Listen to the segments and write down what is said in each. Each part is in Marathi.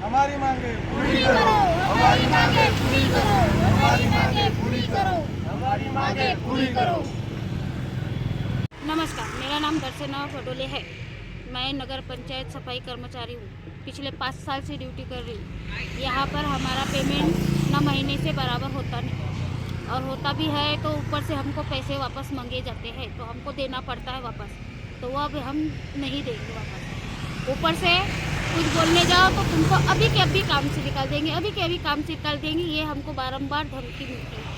हमारी मांगे पूरी करो। हमारी मांगे पूरी करो। हमारी मांगे पूरी करो। हमारी मांगे पूरी करो। नमस्कार मेरा नाम दर्शना पडोले है। मैं नगर पंचायत सफ़ाई कर्मचारी हूँ। पिछले पाँच साल से ड्यूटी कर रही हूँ। यहाँ पर हमारा पेमेंट न महीने से बराबर होता नहीं और होता भी है तो ऊपर से हमको पैसे वापस मांगे जाते हैं। तो हमको देना पड़ता है वापस। तो वो अब हम नहीं देंगे वापस। ऊपर से कुछ बोलने जाओ तो तुमको अभी के अभी काम से निकाल देंगे, अभी के अभी काम से निकाल देंगे, ये हमको बारंबार धमकी मिलती है।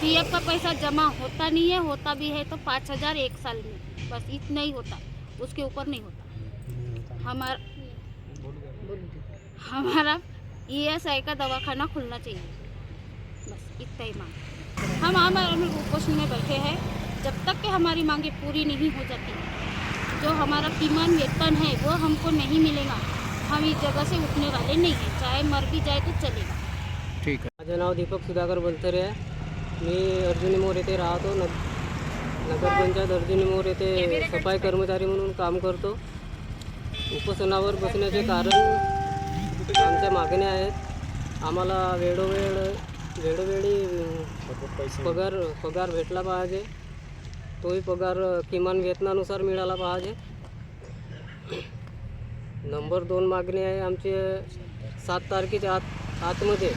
पीएफ का पैसा जमा होता नहीं है, होता भी है तो पाँच हज़ार एक साल में, बस इतना ही होता, उसके ऊपर नहीं होता। हमारा हमारा ई ईएसआई का दवाखाना खुलना चाहिए, बस इतना ही मांग। हम हमारे में कुपोषण में बैठे हैं, जब तक कि हमारी मांगे पूरी नहीं हो जाती, जो हमारा किमान वेतन है, वो हमको नहीं मिलेगा। हम इस जगह से उठने वाले नहीं हैं। चाहे मर भी जाए तो चलेगा। माझं नाव दीपक सुधाकर बनसरे आहे. मी अर्जुनी मोर येथे राहतो. न नगरपंचायत अर्जुनी मोर येथे सफाई कर्मचारी म्हणून काम करतो. उपोषणावर बसण्याचे कारण आमच्या मागण्या आहेत. आम्हाला वेळोवेळ वेळोवेळी पगार पगार भेटला पाहिजे. तोही पगार किमान वेतनानुसार मिळाला पाहिजे. नंबर दोन मागणी आहे आमचे सात तारखेच्या आत आतमध्ये.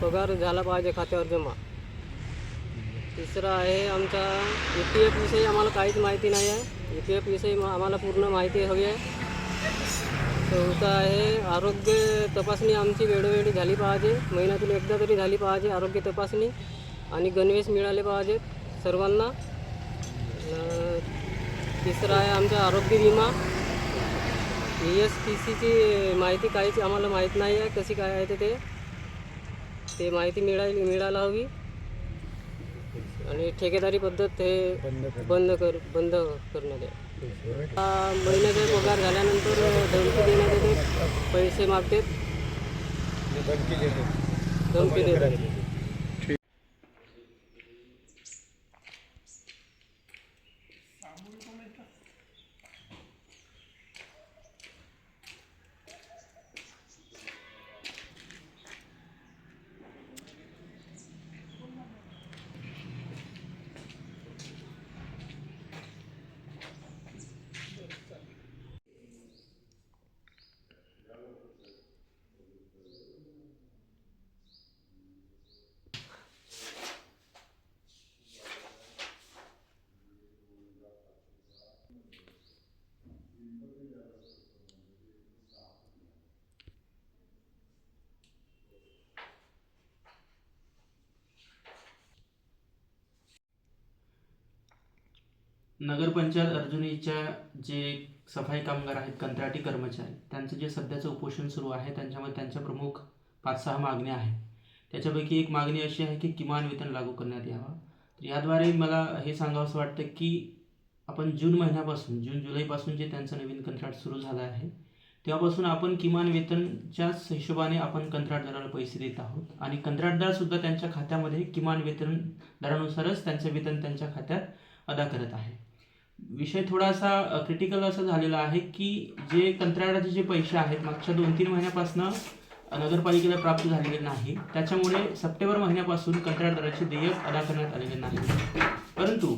पगार झाला पाहिजे खात्यावर जमा. तिसरा आहे आमचा ई पी एफ विषयी आम्हाला काहीच माहिती नाही आहे. ई पी एफ विषयी आम्हाला पूर्ण माहिती हवी आहे. चौथा आहे आरोग्य तपासणी आमची वेळोवेळी झाली पाहिजे. महिन्यातून एकदा तरी झाली पाहिजे आरोग्य तपासणी आणि गणवेश मिळाले पाहिजेत सर्वांना. तिसरा आहे आमचा आरोग्य विमा. ई एस टी सीची माहिती काहीच आम्हाला माहीत नाही आहे. कशी काय आहे ते ते. माहिती मिळाली मिळायला हवी. आणि ठेकेदारी पद्धत हे बंद कर बंद करण्यात यावी हा महिन्याचा पगार झाल्यानंतर धमकी देण्यात येते पैसे मागतात. धमकी देतात. नगरपंचायत अर्जुनीच्या जे सफाई कामगार आहेत कंत्राटी कर्मचारी त्यांचं जे सध्याचं उपोषण सुरू आहे त्यांच्यामध्ये त्यांच्या प्रमुख पाच सहा मागण्या आहेत. त्याच्यापैकी एक मागणी अशी आहे की किमान वेतन लागू करण्यात यावं. तर याद्वारे मला हे सांगावंसं वाटतं की आपण जून महिन्यापासून जून जुलैपासून जे त्यांचं नवीन कंत्राट सुरू झालं आहे तेव्हापासून आपण किमान वेतनच्याच हिशोबाने आपण कंत्राटदाराला पैसे देत आहोत. आणि कंत्राटदारसुद्धा त्यांच्या खात्यामध्ये किमान वेतन दरानुसारच त्यांचं वेतन त्यांच्या खात्यात अदा करत आहे. विषय थोडासा क्रिटिकल असा झालेला आहे की जे कंत्राटाचे जे पैसे आहेत मागच्या दोन तीन महिन्यापासून नगरपालिकेला प्राप्त झालेले नाही. त्याच्यामुळे सप्टेंबर महिन्यापासून कंत्राटदाराचे देयक अदा करण्यात आलेले नाही. परंतु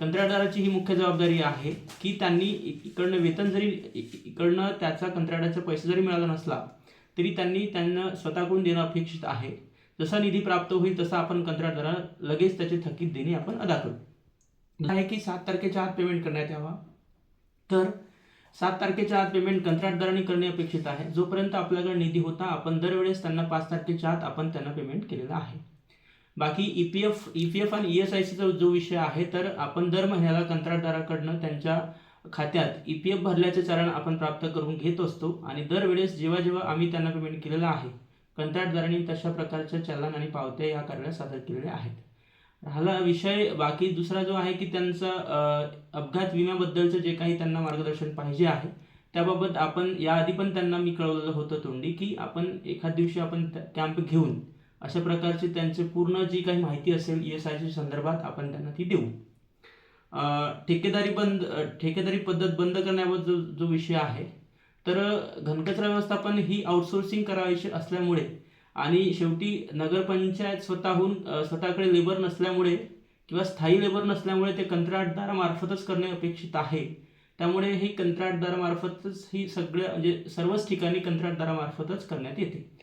कंत्राटदाराची ही मुख्य जबाबदारी आहे की त्यांनी इकडनं वेतन जरी इकडनं त्याचा कंत्राटाचा पैसे जरी मिळाला नसला तरी त्यांनी त्यांना स्वतःकडून देणं अपेक्षित आहे. जसा निधी प्राप्त होईल तसा आपण कंत्राटदाराला लगेच त्याचे थकीत देणे आपण अदा करू. आहे की सात तारखेच्या आत पेमेंट करण्यात यावा. तर सात तारखेच्या आत पेमेंट कंत्राटदारांनी करणे अपेक्षित आहे. जोपर्यंत आपल्याकडे निधी होता आपण दरवेळेस त्यांना पाच तारखेच्या आत आपण त्यांना पेमेंट केलेलं आहे. बाकी E P F E P F आणि ई एस आय सीचा जो विषय आहे तर आपण दर महिन्याला कंत्राटदाराकडनं त्यांच्या खात्यात ई पी एफ भरल्याचे चरण आपण प्राप्त करून घेत असतो आणि दरवेळेस जेव्हा जेव्हा आम्ही त्यांना पेमेंट केलेलं आहे कंत्राटदारांनी तशा प्रकारच्या चलन आणि पावत्या या कार्याला सादर केलेल्या आहेत. राहिला विषय. बाकी दुसरा जो आहे की त्यांचा अपघात विम्याबद्दलचं जे काही त्यांना मार्गदर्शन पाहिजे आहे त्याबाबत आपण याआधी पण त्यांना मी कळवलेलं होतं तोंडी की आपण एखाद दिवशी आपण कॅम्प घेऊन अशा प्रकारची त्यांचे पूर्ण जी काही माहिती असेल ई एस आयच्या संदर्भात आपण त्यांना ती देऊ. ठेकेदारी बंद ठेकेदारी पद्धत बंद करण्याबाबत जो जो विषय आहे तर घनकचरा व्यवस्थापन ही आउटसोर्सिंग करायची असल्यामुळे आणि शेवटी नगरपंचायत स्वतःहून स्वतःकडे लेबर नसल्यामुळे किंवा स्थायी लेबर नसल्यामुळे ते कंत्राटदारामार्फतच करणे अपेक्षित आहे. त्यामुळे ही कंत्राटदारामार्फतच ही सगळ्या म्हणजे सर्वच ठिकाणी कंत्राटदारामार्फतच करण्यात येते.